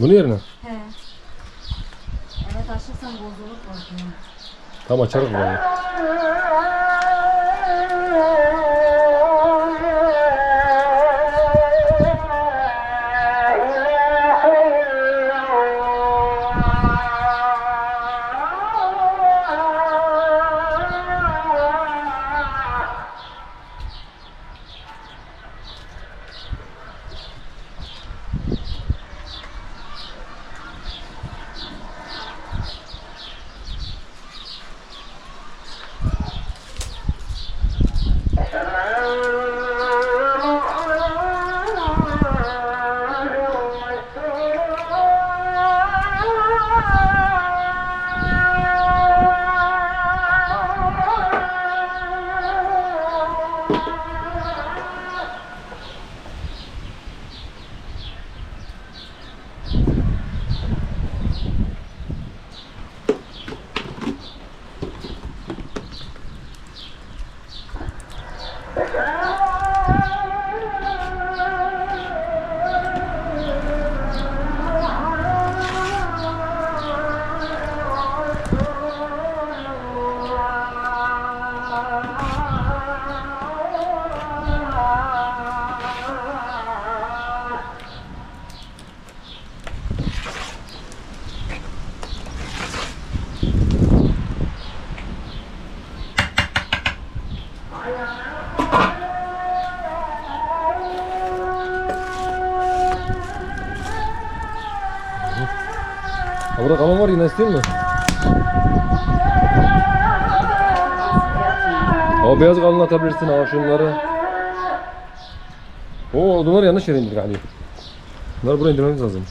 Bunu yerine. He. Evet açırsan bozulur korkuyorum. Tam açarız burayı. Yine istiyor musun? O beyaz kalın atabilirsin ha şunları. Oo bunlar yanlış yere indirdik Ali. Bunları buraya indirmemiz lazım.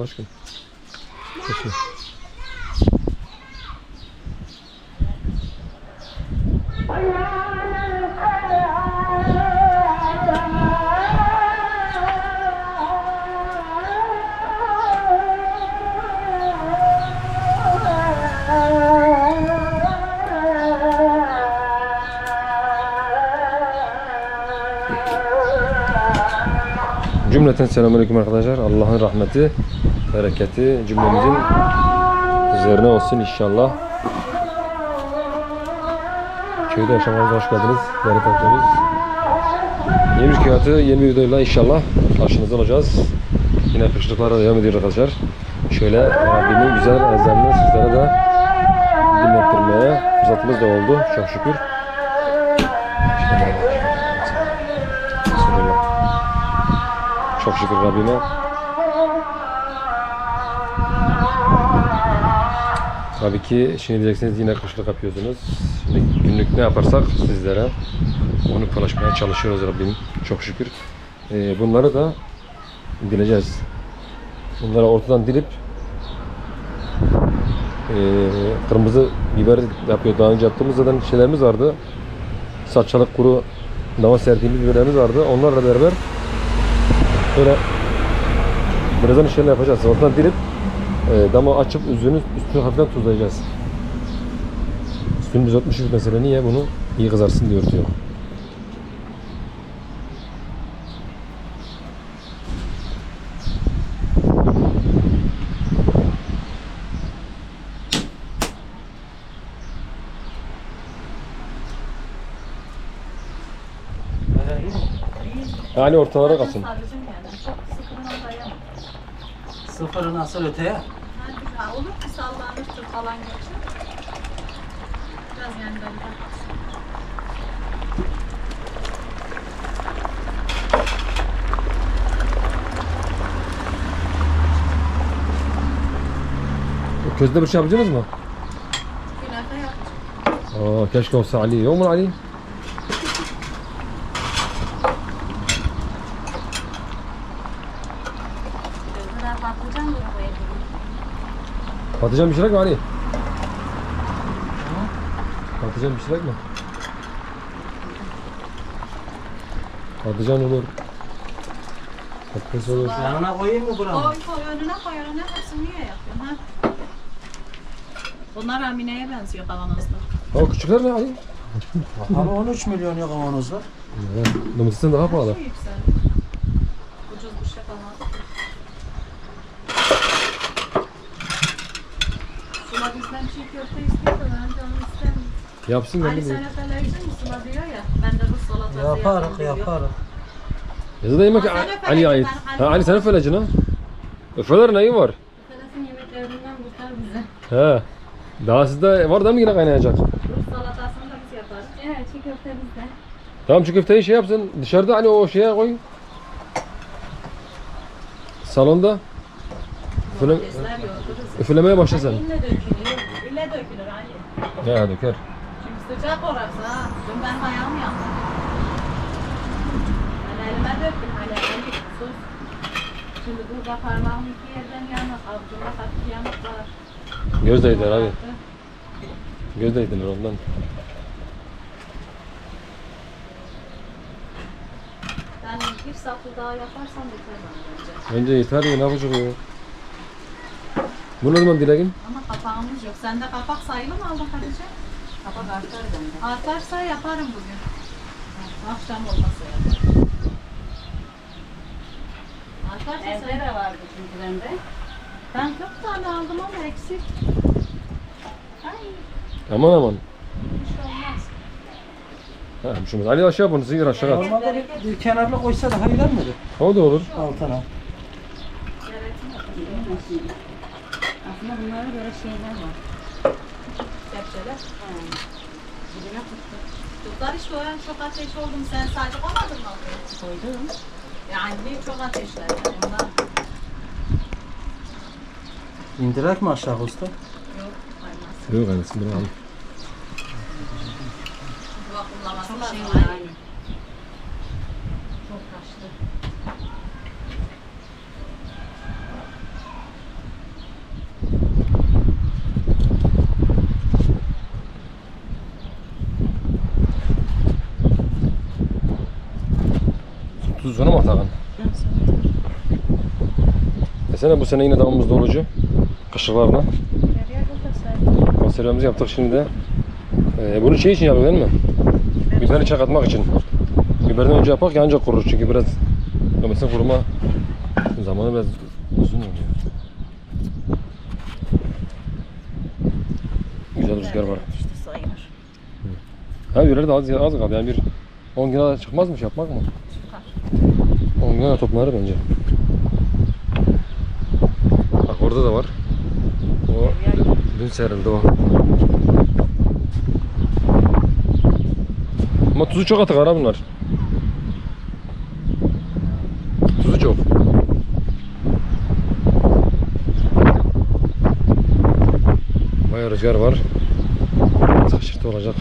ласка. Пошли. Cümleten selamünaleyküm arkadaşlar. Allah'ın rahmeti, bereketi cümlemizin üzerine olsun inşallah. Köyde yaşamamıza hoş geldiniz. Değerli takipçilerimiz. Yeni bir kıyatı, yeni bir videoyla inşallah karşınızda olacağız. Yine kışlıklara devam ediyoruz arkadaşlar. Şöyle Rabbimin güzel ezanını sizlere de dinlettirmeye fırsatımız da oldu. Çok şükür. Çok şükür Rabbime. Tabii ki şimdi diyeceksiniz yine kışlık yapıyorsunuz. Şimdi günlük ne yaparsak sizlere onu paylaşmaya çalışıyoruz Rabbim. Çok şükür. Ee, bunları da dileceğiz. Bunları ortadan dilip ee, kırmızı biber yapıyor. Daha önce yaptığımız zaten şeylerimiz vardı. Salçalık kuru dama serdiğimiz biberlerimiz vardı. Onlarla beraber Böyle birazdan işlerini yapacağız. Ortadan dilip e, dama açıp üzerünü üstünü hafiften tuzlayacağız. Üstünü düzeltmişiz mesela niye bunu iyi kızarsın diyor diyor. Yani ortalara kalsın. Sarıcım yani. Çok sıkıntı dayanamam. Sıfırı nasıl öteye? Hadi ha, olur ki sallanmıştır falan geçer. Biraz kalsın. Közde bir şey yapacaksınız mı? Günefe yapacağım. Aa, keşke olsa Ali. Yok mu Ali? Gözüne patlıcan mı koyabilirim? Patlıcan pişirek mi Ali? Patlıcan pişirek mi? Patlıcan olur. Patates olur. Yanına koyayım mı buranı? Koy koy önüne koy önüne hepsini niye yapıyorsun ha? Bunlar Amine'ye benziyor kavanozda. O küçükler ne Ali? Ama 13 milyon yok kavanozlar. Evet, Domatesten daha pahalı. Çok yükseldi. Ucuz bir şey kalmadı. Sıla bizden çiğ köfte istiyor da ben de onu istemiyorum. Yapsın Ali sen öfeleyecek misin diyor ya. Ben de Rus salatası diyor. yaparız. Ya da yemek Ali öfeleceksin, ait. Ha Ali Ali sen öfeleceksin ha. Öfeler neyi var? Öfelesin yemeklerinden kurtar bize. He. Daha sizde var da mı yine kaynayacak? Rus salatasını da biz yaparız. Evet çiğ köfte bizde. Tamam şu köfteyi şey yapsın. Dışarıda hani o şeye koy. Salonda. Üfle, üflemeye başla sen. İlle dökülür. İlle dökülür Ali. Ya döker. Sıcak orası ha. Dün benim ayağım yandı. Ben elime döktüm. Hani elim sus. Şimdi burada parmağım iki yerden yanık. Avucumda hafif yanık var. Göz değdiler abi. Göz değdiler ondan. Ben bir saplı daha yaparsam biter bence. Önce yeter ya ne yapacak o? Bu zaman dileğin? Ama kapağımız yok. Sende kapak sayılı mı aldın Hatice? Kapak artar bende. Artarsa yaparım bugün. Akşam olmasa yaparım. Artarsa Evde sen... de vardı çünkü bende. Ben 40 tane aldım ama eksik. Ay Aman aman. hiç olmaz. Ha, olmaz. Ali aşağı bunu zihir aşağı at. Normalde bir kenarına koysa daha iyi gelmedi. O da olur. Altına. Aslında bunlara göre şeyler var. Kepçeler. Ha. Dibine tuttu. Kızlar işte o an çok ateş oldum. Sen sadece koymadın mı? Koydum. Yani bir çok ateşler. Yani. Ondan İndirek mi aşağı usta? yok. Olmaz. Yok annesi bunu al. Bu vakumlaması Çok lazım. şey Ay, var Desene bu sene yine damımız dolucu. Kışıklarla. Konservemizi yaptık şimdi de. Ee, bunu şey için yaptık değil mi? Biberi çakatmak için. Biberden önce yapak ya ancak kurur çünkü biraz domatesin kuruma zamanı biraz uzun oluyor. Güzel rüzgar var. Ha de az, az kaldı yani bir 10 gün çıkmazmış yapmak mı? Çıkar. 10 gün toplanır bence. Orada da var. O dün serildi o. Ama tuzu çok atık ara bunlar. Tuzu çok. Bayağı rüzgar var. Sıkışırtı olacak.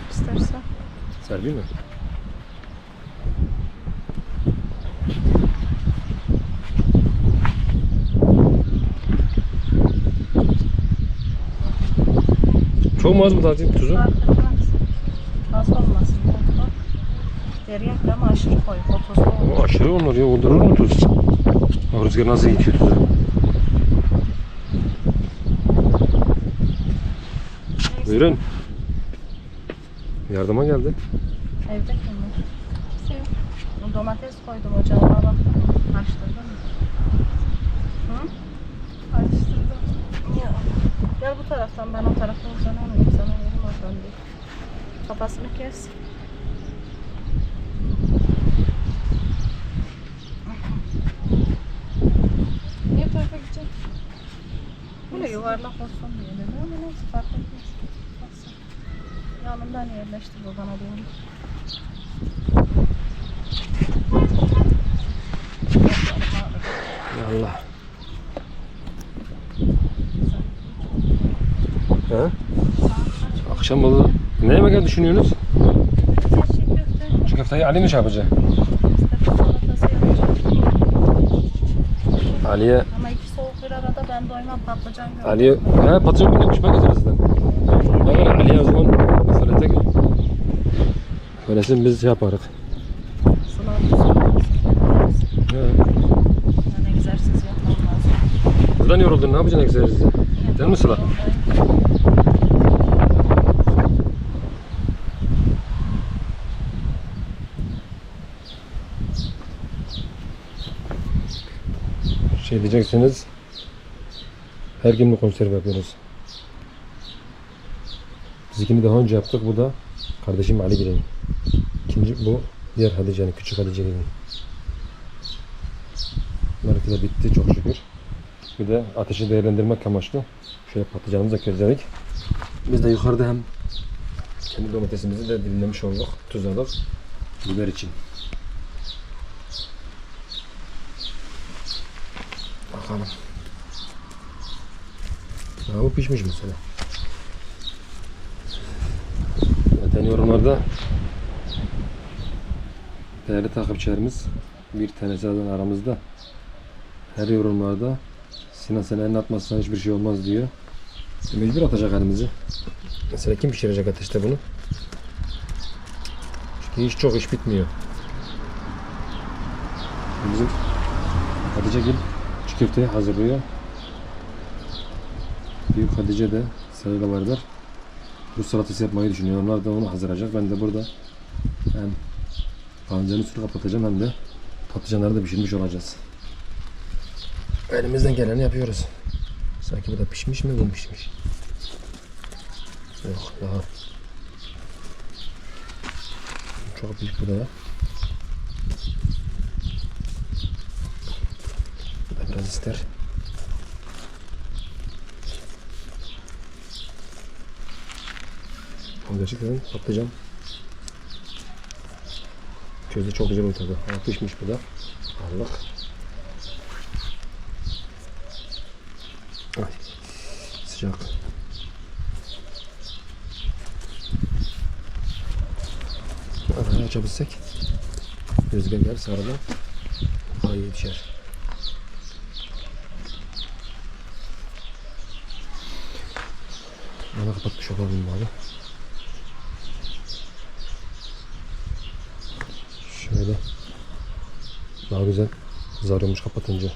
Serp istersen. Serpeyim mi? Çok mu az mı zaten tuzu? Az olmasın. Derin ama aşırı koy. Ama aşırı onlar ya. Olur mu tuz? Rüzgar nasıl geçiyor tuzu? Buyurun. Yardıma geldi. Evde kimler? Kimse yok. Domates koydum ocağıma bak. Açtırdın mı? Hı? Açtırdım. Ya. Gel bu taraftan ben o tarafa uzanamayayım sana yerim oradan değil. Kafasını kes. Niye tarafa gidecek? Böyle yuvarlak olsun diye dedim ama neyse fark etmez. Yanından yerleştir bu bana doğru. Allah. He? Akşam balı ne yemek düşünüyorsunuz? Şu köfteyi Ali mi şey yapacak? Ali'ye Ama iki soğuk bir arada ben doymam patlıcan gördüm. Ali'ye he pişmek üzere zaten. Ne var Ali'ye o zaman. Söylesin biz şey yaparız. He. Yani. Buradan yoruldun ne yapacaksın egzersizi? Değil mi Sıla? Şey diyeceksiniz. Her gün mü konserve yapıyoruz? Biz ikini daha önce yaptık. Bu da kardeşim Ali Giren'in. İkinci bu diğer Hatice'nin, küçük Hatice'nin. Bunlarınki de bitti çok şükür. Bir de ateşi değerlendirmek amaçlı şöyle patlıcanımızı da közledik. Biz de yukarıda hem kendi domatesimizi de dilimlemiş olduk, tuzladık biber için. Bakalım. Ha, bu pişmiş mesela. Zaten yorumlarda değerli takipçilerimiz bir zaten aramızda her yorumlarda Sinan sen elini atmazsan hiçbir şey olmaz diyor. Mecbur atacak elimizi. Mesela kim pişirecek ateşte bunu? Çünkü iş çok iş bitmiyor. Bizim Hatice Gül çiğ köfteyi hazırlıyor. Büyük Hatice de sayılavarlar. Bu salatası yapmayı düşünüyor. Onlar da onu hazırlayacak. Ben de burada hem pancarın üstünü kapatacağım hem de patlıcanları da pişirmiş olacağız. Elimizden geleni yapıyoruz. Sanki bu da pişmiş mi? Bu pişmiş. Yok daha. Çok büyük bu da ya. Bu da biraz ister. Ama gerçekten patlıcan. Közde çok güzel ortada. Ama pişmiş bu da. Allah. Ay, sıcak. Araya açabilsek. Rüzgar gelirse arada daha iyi düşer. Bana kapatmış olalım abi. Şöyle. Daha güzel kızarıyormuş kapatınca.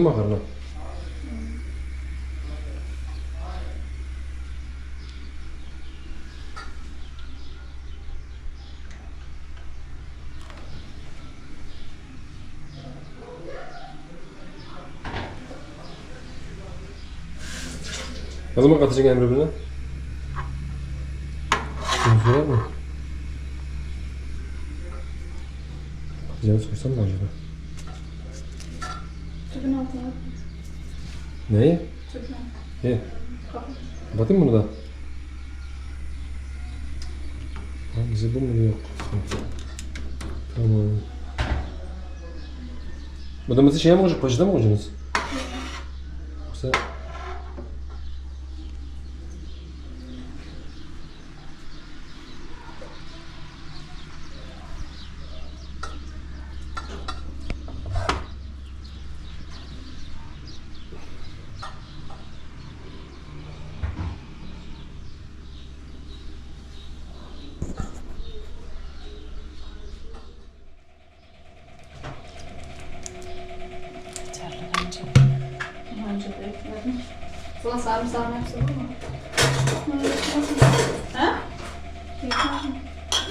Kim bakar lan? Ne zaman katacak Emre bunu? Sorar mı? Güzel sorsam mı acaba? Tüpün altına. Neyi? Tüpün İyi. Kapatayım bunu da. Hangisi bu mu yok? Tamam. Bu da şeye mi koyacak? Poşete mi koyacaksınız? Yoksa... Bence de ekledim. Sana sarımsağını yapsın mı? Ha? Yeter mi?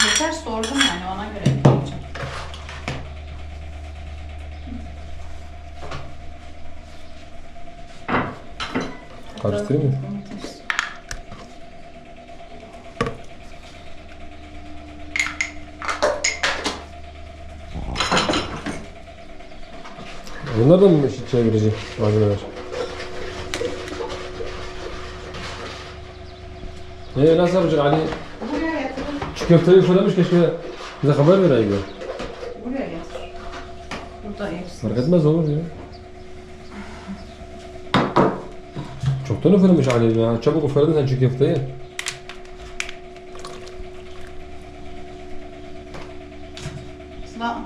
Yeter sordum yani ona göre ekleyeceğim. Karıştırayım mı? Bunlar da mı şeye girecek malzemeler? Eee nasıl yapacak Ali? Buraya getir. Şu köfteyi fırlamış keşke bize haber vereydi. Buraya getir. Burada yersin. Fark etmez olur ya. Çoktan üflemiş Ali ya. Çabuk üfledin sen şu köfteyi. Sıla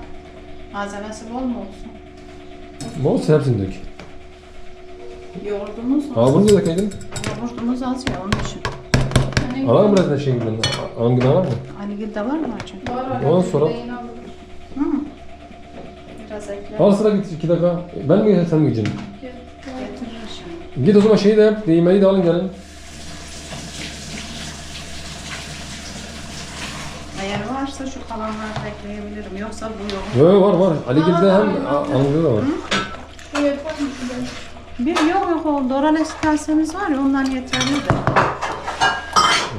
malzemesi bol mu olsun? Ne olsa hepsini dök. Yoğurdumuz az. bunu da dökeydin. Yoğurdumuz az ya onun için. Hani Alalım biraz da şey gibi. Anam günah var mı? Anigil'de var mı acaba? Var aldım. Hı. Biraz ekle. Al sıra git iki dakika. Ben mi gideceğim sen mi gideceksin? Git o zaman şeyi de yap. Yemeği de alın gelin. Eğer varsa şu kalanları da ekleyebilirim. Yoksa bu. Yok yok var var. Ali Gül'de hem Anadolu'da da var. Şurada. Bir yok yok o Dorales kasemiz var ya ondan yeterli de.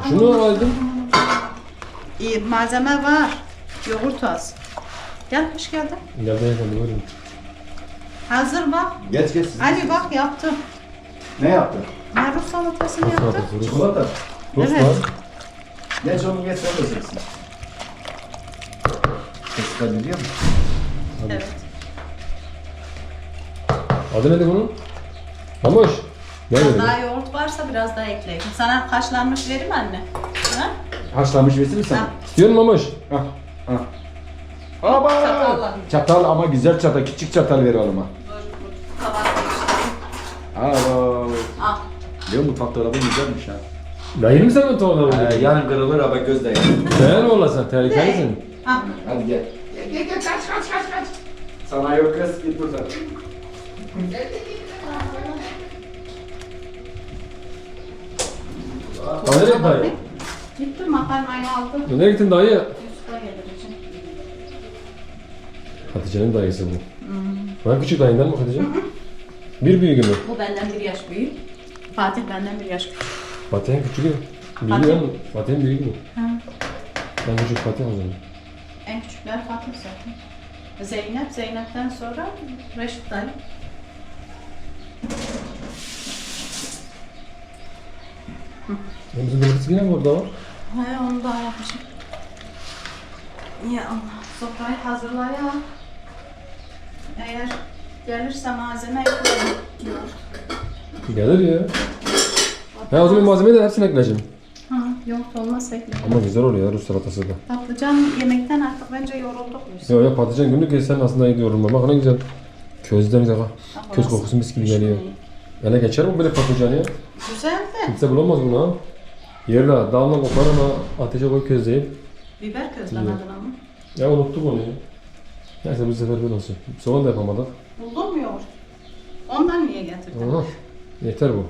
Şunu aldım. İyi malzeme var. Yoğurt az. Gel hoş geldin. Geldi efendim buyurun. Hazır bak. Geç geç. siz Ali bak yaptım. Ne yaptın? Ben Rus salatasını yaptım. Salatası, Rus. Çikolata. Rus Evet. var. Geç onu geç sen de seçsin. Ses kaydediyor mu? Evet. Adı neydi bunun? Mamoş. Biraz daha yoğurt varsa biraz daha ekleyin. Sana haşlanmış vereyim mi anne. Ha? Haşlanmış versin mi sen? Ha. İstiyor musun. Ha. Ama Çatalla. Çatal ama güzel çatal, küçük çatal ver oğluma. Dur dur. Tabak değiştireyim. Aa. Al. Diyor mu tatlı güzelmiş ha. Dayını mı sen mi tuğla Ee, yarın kırılır ama göz yani. Değer ola sen tehlikelisin. Al. Hadi gel. Gel gel gel kaç kaç kaç kaç. Sana yok kız git buradan. Nereye gittin dayı? Gittim makarnayı aldım. Nereye gittin dayı? Usta getireceğim. Hatice'nin dayısı bu. Ben küçük dayından mı Hatice? Bir büyüğü mü? Bu benden bir yaş büyük. Fatih benden bir yaş küçük. Fatih'in küçüğü. Büyüğü mü? Fatih'in büyüğü mü? Ha. Ben küçük Fatih alacağım. En küçükler Fatih zaten. Zeynep, Zeynep'ten sonra Reşit dayı. Bizim domates yine mi orada var? He onu daha yapmışım. Ya Allah. Sofrayı hazırla ya. Eğer gelirse malzeme eklerim. Gelir ya. Ya o zaman malzemeyi de hepsini ekleyeceğim. Ha, yoğurt olmazsa eklerim. Ama güzel oluyor ya Rus salatası da. Patlıcan yemekten artık bence yorulduk biz. Ya ya patlıcan günlük yesen aslında iyi diyorum. Bak ne güzel. Közden güzel ha. Köz kokusu mis gibi geliyor. Ele geçer mi böyle patlıcan ya? Güzel de. Kimse bulamaz bunu ha. Yerle dalına kopar ama ateşe koy közleyip. Biber közlemedin ama. Ya unuttuk onu ya. Neyse bu sefer böyle olsun. Soğan da yapamadık. Yoğurt? Ondan niye getirdin? Aha. Yeter bu.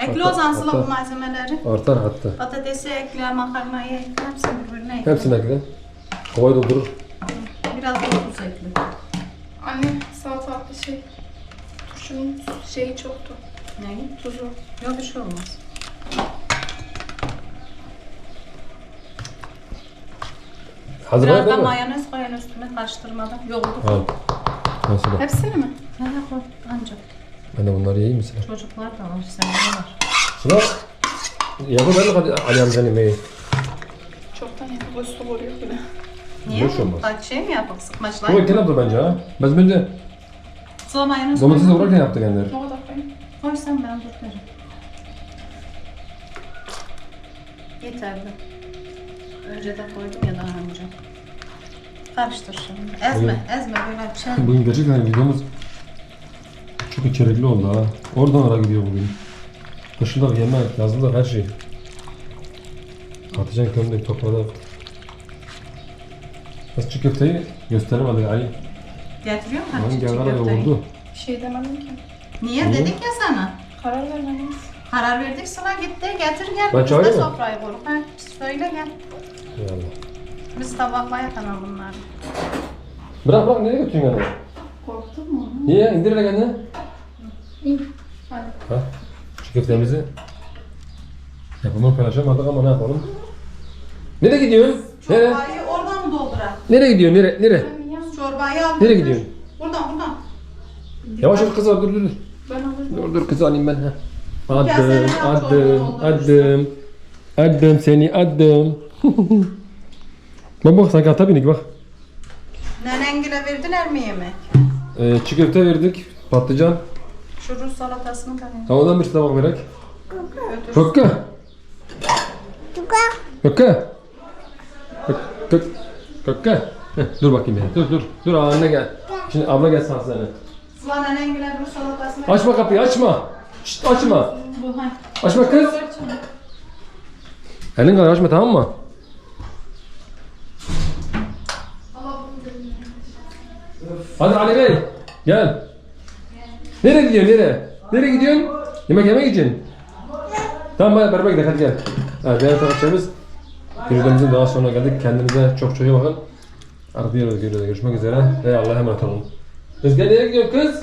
Ekle Hatta- o zaman Sıla bu hatta- malzemeleri. Artar hatta. Patatesi ekle, makarnayı ekle, hepsini birbirine ekle. Hepsini ekle. Kovayı doldurur. Biraz da tuz ekle. Anne salatalıklı şey. Turşunun şeyi çoktu. Neyi? Tuzu. Yok bir şey olmaz. Hazır Biraz da mayonez koyun üstüne karıştırmadan. Yoğurdu. Al. Mesela. Hepsini mi? Ne de koy. Ancak. Ben de bunları yiyeyim mi sen? Çocuklar da var. Sen de var. Sıla. Yapı ben hadi Ali amcanın yemeği. Çoktan yapıp üstü oluyor bile. Niye? Boş olmaz. Bak şey mi yapalım? Bu Sıkmaçlayın. erken yaptı bence ha. Biz bence Sıla mayonez domatesi koy. doğrarken yaptı kendileri. Ne kadar koyayım? Koy sen ben derim. Yeterli. Önce de koydum ya daha önce. Karıştır şimdi. Ezme, ezme böyle şey. Bugün gerçekten videomuz çok içerikli oldu ha. Oradan ara gidiyor bugün. Kışında yemek, yazında her şey. Patlıcan kömdük, topladık. Biz çiğ köfteyi gösteremedik Ali. Getiriyor mu? Lan Çiğ köfteyi? oldu. Bir şey demedim ki. Niye? Niye? Dedik ya sana. Karar vermediniz. Karar verdik sana gitti. Getir gel. Ben Biz çağırayım de mı? sofrayı kuruk. Ha, söyle gel. Ya Allah. Biz tabakla yakalım bunları. Bırak bırak nereye götürüyorsun yani? Korktun mu? Niye? İndir hele kendini. Hadi. Ha? Çiğ köftemizi yapımı paylaşamadık ama ne yapalım? Nereye gidiyorsun? Nereye? Çorbayı oradan mı doldurak? Nereye gidiyorsun? Nereye? Nereye? Çorbayı al. Nereye götür. gidiyorsun? Buradan buradan. Yavaş yavaş kız var dur dur dur. Dur dur kız alayım ben. Ha. Adım, adım, adım. Adım seni adım. bak bak sanki ata bindik bak. Nenengile verdiler mi yemek? Ee, çiğ köfte verdik, patlıcan. Şu Rus salatasını da ver. Havadan bir tabak verek. Kökke. Kökke. Kökke. Kökke. Heh, Dur bakayım ya. Dur dur. Dur anne gel. Şimdi abla gel sana Rus salatasını Açma kapıyı açma. Şşt açma. Bu. Açma kız. Elin kadar açma tamam mı? Hadi Ali Bey gel. Nereye gidiyorsun nereye? Nereye gidiyorsun? Yemek yemek için. Tamam hadi beraber gidelim hadi gel. Evet değerli takipçilerimiz. Videomuzun daha sonuna geldik. Kendinize çok çok iyi bakın. Artık diğer videoda görüşmek üzere. Ve Allah'a emanet olun. Gel nereye gidiyorsun kız?